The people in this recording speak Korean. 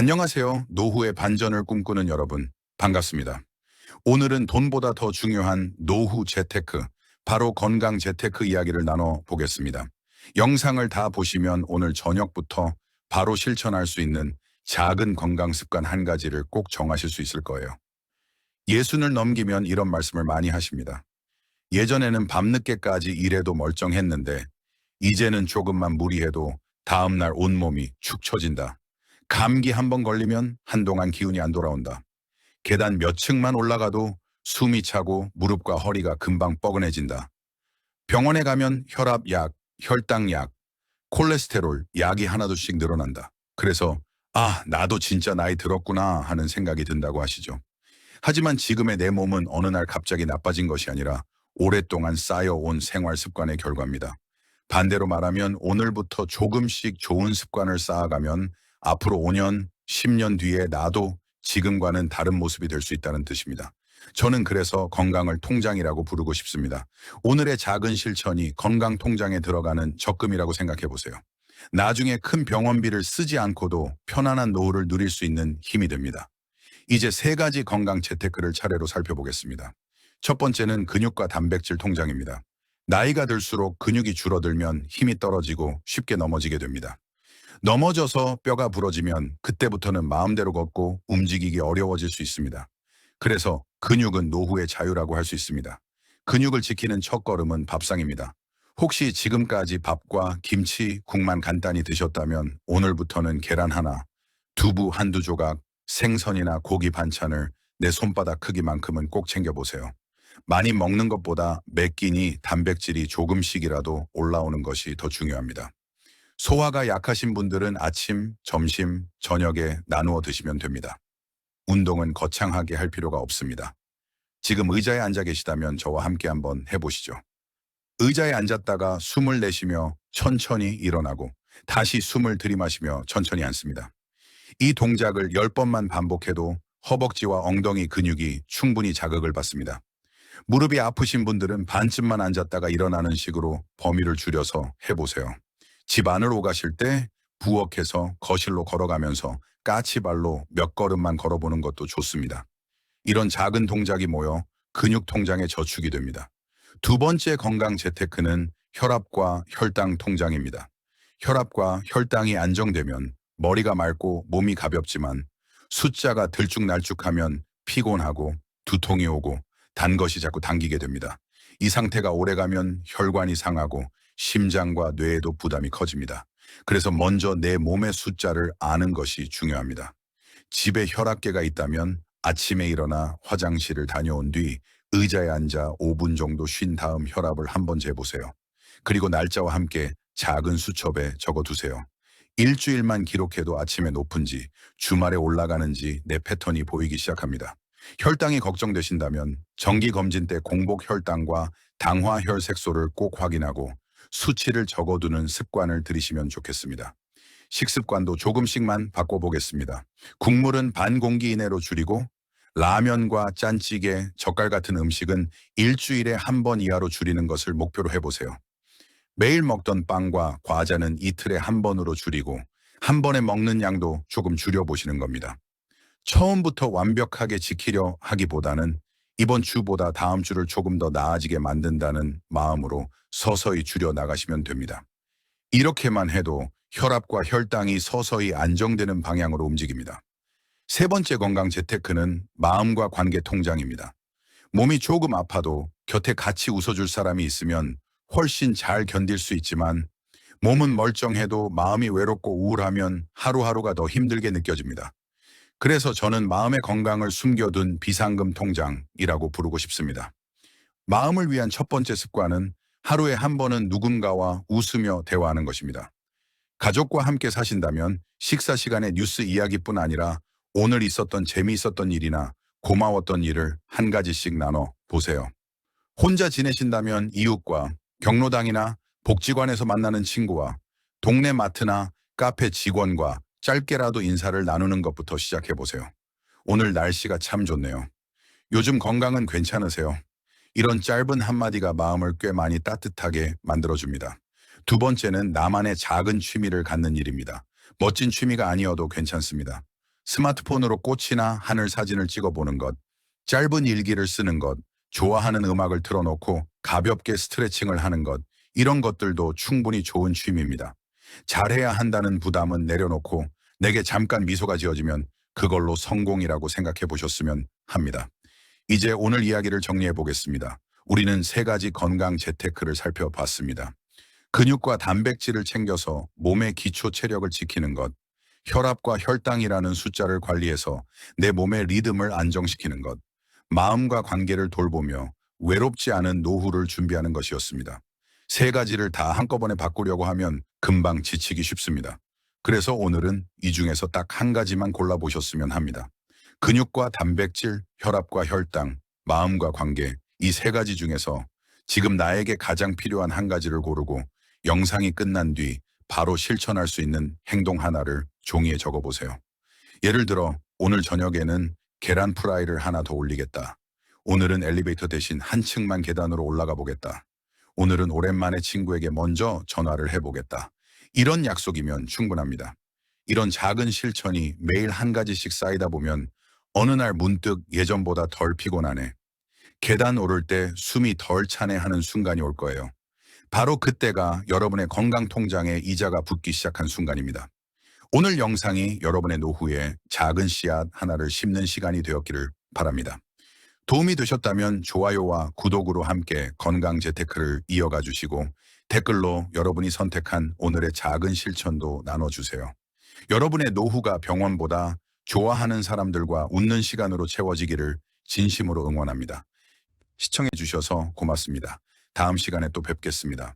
안녕하세요. 노후의 반전을 꿈꾸는 여러분. 반갑습니다. 오늘은 돈보다 더 중요한 노후 재테크, 바로 건강 재테크 이야기를 나눠 보겠습니다. 영상을 다 보시면 오늘 저녁부터 바로 실천할 수 있는 작은 건강 습관 한 가지를 꼭 정하실 수 있을 거예요. 예순을 넘기면 이런 말씀을 많이 하십니다. 예전에는 밤늦게까지 일해도 멀쩡했는데 이제는 조금만 무리해도 다음날 온몸이 축 처진다. 감기 한 번 걸리면 한동안 기운이 안 돌아온다. 계단 몇 층만 올라가도 숨이 차고 무릎과 허리가 금방 뻐근해진다. 병원에 가면 혈압약, 혈당약, 콜레스테롤 약이 하나둘씩 늘어난다. 그래서 아, 나도 진짜 나이 들었구나 하는 생각이 든다고 하시죠. 하지만 지금의 내 몸은 어느 날 갑자기 나빠진 것이 아니라 오랫동안 쌓여온 생활 습관의 결과입니다. 반대로 말하면 오늘부터 조금씩 좋은 습관을 쌓아가면 앞으로 5년, 10년 뒤에 나도 지금과는 다른 모습이 될 수 있다는 뜻입니다. 저는 그래서 건강을 통장이라고 부르고 싶습니다. 오늘의 작은 실천이 건강 통장에 들어가는 적금이라고 생각해 보세요. 나중에 큰 병원비를 쓰지 않고도 편안한 노후를 누릴 수 있는 힘이 됩니다. 이제 세 가지 건강 재테크를 차례로 살펴보겠습니다. 첫 번째는 근육과 단백질 통장입니다. 나이가 들수록 근육이 줄어들면 힘이 떨어지고 쉽게 넘어지게 됩니다. 넘어져서 뼈가 부러지면 그때부터는 마음대로 걷고 움직이기 어려워질 수 있습니다. 그래서 근육은 노후의 자유라고 할 수 있습니다. 근육을 지키는 첫걸음은 밥상입니다. 혹시 지금까지 밥과 김치, 국만 간단히 드셨다면 오늘부터는 계란 하나, 두부 한두 조각, 생선이나 고기 반찬을 내 손바닥 크기만큼은 꼭 챙겨보세요. 많이 먹는 것보다 몇 끼니 단백질이 조금씩이라도 올라오는 것이 더 중요합니다. 소화가 약하신 분들은 아침, 점심, 저녁에 나누어 드시면 됩니다. 운동은 거창하게 할 필요가 없습니다. 지금 의자에 앉아 계시다면 저와 함께 한번 해보시죠. 의자에 앉았다가 숨을 내쉬며 천천히 일어나고 다시 숨을 들이마시며 천천히 앉습니다. 이 동작을 10번만 반복해도 허벅지와 엉덩이 근육이 충분히 자극을 받습니다. 무릎이 아프신 분들은 반쯤만 앉았다가 일어나는 식으로 범위를 줄여서 해보세요. 집 안을 오가실 때 부엌에서 거실로 걸어가면서 까치발로 몇 걸음만 걸어보는 것도 좋습니다. 이런 작은 동작이 모여 근육 통장에 저축이 됩니다. 두 번째 건강 재테크는 혈압과 혈당 통장입니다. 혈압과 혈당이 안정되면 머리가 맑고 몸이 가볍지만 숫자가 들쭉날쭉하면 피곤하고 두통이 오고 단 것이 자꾸 당기게 됩니다. 이 상태가 오래가면 혈관이 상하고 심장과 뇌에도 부담이 커집니다. 그래서 먼저 내 몸의 숫자를 아는 것이 중요합니다. 집에 혈압계가 있다면 아침에 일어나 화장실을 다녀온 뒤 의자에 앉아 5분 정도 쉰 다음 혈압을 한번 재보세요. 그리고 날짜와 함께 작은 수첩에 적어두세요. 일주일만 기록해도 아침에 높은지 주말에 올라가는지 내 패턴이 보이기 시작합니다. 혈당이 걱정되신다면 정기검진 때 공복 혈당과 당화 혈색소를 꼭 확인하고 수치를 적어두는 습관을 들이시면 좋겠습니다. 식습관도 조금씩만 바꿔보겠습니다. 국물은 반 공기 이내로 줄이고 라면과 짠찌개, 젓갈 같은 음식은 일주일에 한 번 이하로 줄이는 것을 목표로 해보세요. 매일 먹던 빵과 과자는 이틀에 한 번으로 줄이고 한 번에 먹는 양도 조금 줄여보시는 겁니다. 처음부터 완벽하게 지키려 하기보다는 이번 주보다 다음 주를 조금 더 나아지게 만든다는 마음으로 서서히 줄여 나가시면 됩니다. 이렇게만 해도 혈압과 혈당이 서서히 안정되는 방향으로 움직입니다. 세 번째 건강 재테크는 마음과 관계 통장입니다. 몸이 조금 아파도 곁에 같이 웃어줄 사람이 있으면 훨씬 잘 견딜 수 있지만 몸은 멀쩡해도 마음이 외롭고 우울하면 하루하루가 더 힘들게 느껴집니다. 그래서 저는 마음의 건강을 숨겨둔 비상금 통장이라고 부르고 싶습니다. 마음을 위한 첫 번째 습관은 하루에 한 번은 누군가와 웃으며 대화하는 것입니다. 가족과 함께 사신다면 식사 시간에 뉴스 이야기뿐 아니라 오늘 있었던 재미있었던 일이나 고마웠던 일을 한 가지씩 나눠 보세요. 혼자 지내신다면 이웃과 경로당이나 복지관에서 만나는 친구와 동네 마트나 카페 직원과 짧게라도 인사를 나누는 것부터 시작해 보세요. 오늘 날씨가 참 좋네요. 요즘 건강은 괜찮으세요? 이런 짧은 한마디가 마음을 꽤 많이 따뜻하게 만들어줍니다. 두 번째는 나만의 작은 취미를 갖는 일입니다. 멋진 취미가 아니어도 괜찮습니다. 스마트폰으로 꽃이나 하늘 사진을 찍어보는 것, 짧은 일기를 쓰는 것, 좋아하는 음악을 틀어놓고 가볍게 스트레칭을 하는 것, 이런 것들도 충분히 좋은 취미입니다. 잘해야 한다는 부담은 내려놓고 내게 잠깐 미소가 지어지면 그걸로 성공이라고 생각해 보셨으면 합니다. 이제 오늘 이야기를 정리해 보겠습니다. 우리는 세 가지 건강 재테크를 살펴봤습니다. 근육과 단백질을 챙겨서 몸의 기초 체력을 지키는 것, 혈압과 혈당이라는 숫자를 관리해서 내 몸의 리듬을 안정시키는 것, 마음과 관계를 돌보며 외롭지 않은 노후를 준비하는 것이었습니다. 세 가지를 다 한꺼번에 바꾸려고 하면 금방 지치기 쉽습니다. 그래서 오늘은 이 중에서 딱 한 가지만 골라보셨으면 합니다. 근육과 단백질, 혈압과 혈당, 마음과 관계, 이 세 가지 중에서 지금 나에게 가장 필요한 한 가지를 고르고 영상이 끝난 뒤 바로 실천할 수 있는 행동 하나를 종이에 적어보세요. 예를 들어 오늘 저녁에는 계란 프라이를 하나 더 올리겠다. 오늘은 엘리베이터 대신 한 층만 계단으로 올라가 보겠다. 오늘은 오랜만에 친구에게 먼저 전화를 해보겠다. 이런 약속이면 충분합니다. 이런 작은 실천이 매일 한 가지씩 쌓이다 보면 어느 날 문득 예전보다 덜 피곤하네. 계단 오를 때 숨이 덜 차네 하는 순간이 올 거예요. 바로 그때가 여러분의 건강 통장에 이자가 붙기 시작한 순간입니다. 오늘 영상이 여러분의 노후에 작은 씨앗 하나를 심는 시간이 되었기를 바랍니다. 도움이 되셨다면 좋아요와 구독으로 함께 건강 재테크를 이어가 주시고 댓글로 여러분이 선택한 오늘의 작은 실천도 나눠주세요. 여러분의 노후가 병원보다 좋아하는 사람들과 웃는 시간으로 채워지기를 진심으로 응원합니다. 시청해 주셔서 고맙습니다. 다음 시간에 또 뵙겠습니다.